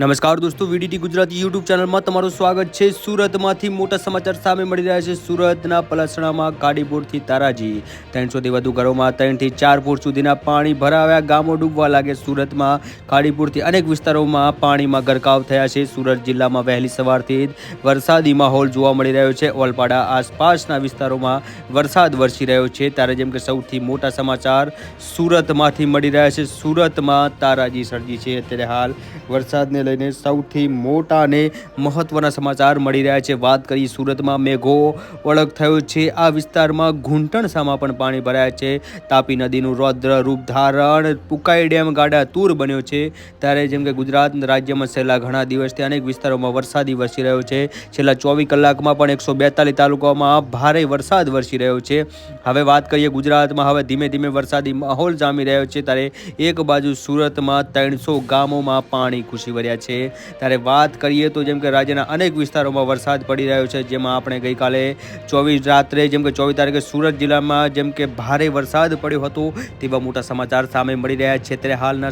નમસ્કાર દોસ્તો, VDT Gujarati YouTube ચેનલમાં તમારું સ્વાગત છે. સુરતમાંથી મોટા સમાચાર સામે મળી રહ્યા છે. સુરતના પલસણામાં કાડીપુરથી તારાજી. ત્રણસોથી વધુ ઘરોમાં ત્રણથી ચાર ફૂટ સુધીના પાણી ભરાવ્યા. ગામો ડૂબવા લાગે સુરતમાં. કાડીપુરથી અનેક વિસ્તારોમાં પાણીમાં ગરકાવ થયા છે. સુરત જિલ્લામાં વહેલી સવારથી જ વરસાદી માહોલ જોવા મળી રહ્યો છે. ઓલપાડા આસપાસના વિસ્તારોમાં વરસાદ વરસી રહ્યો છે. ત્યારે જેમ કે સૌથી મોટા સમાચાર સુરતમાંથી મળી રહ્યા છે. સુરતમાં તારાજી સર્જી છે. અત્યારે હાલ વરસાદને લઈને સૌથી મોટા અને મહત્વના સમાચાર મળી રહ્યા છે. વાત કરી સુરતમાં મેઘો ઓળખ થયો છે. આ વિસ્તારમાં ઘૂંટણસામાં પણ પાણી ભરાયા છે. તાપી નદીનું રૌદ્ર રૂપ ધારણ પુકાઈ ડેમ ગાડા તૂર બન્યો છે. ત્યારે જેમ કે ગુજરાત રાજ્યમાં છેલ્લા ઘણા દિવસથી અનેક વિસ્તારોમાં વરસાદી વરસી રહ્યો છે. છેલ્લા ચોવીસ કલાકમાં પણ એકસો બેતાલીસ તાલુકાઓમાં ભારે વરસાદ વરસી રહ્યો છે. હવે વાત કરીએ ગુજરાતમાં. હવે ધીમે ધીમે વરસાદી માહોલ જામી રહ્યો છે. ત્યારે એક બાજુ સુરતમાં ત્રણસો ગામોમાં પાણી ઘૂસી વર્યા છે. ત્યારે વાત કરીએ તો જેમ કે રાજ્યના અનેક વિસ્તારોમાં વરસાદ પડી રહ્યો છે. જેમાં આપણે ગઈકાલે ચોવીસ રાત્રે, જેમ કે ચોવીસ તારીખે સુરત જિલ્લામાં જેમ કે ભારે વરસાદ પડ્યો હતો, તેવા મોટા સમાચાર સામે મળી રહ્યા છે. ત્યારે હાલના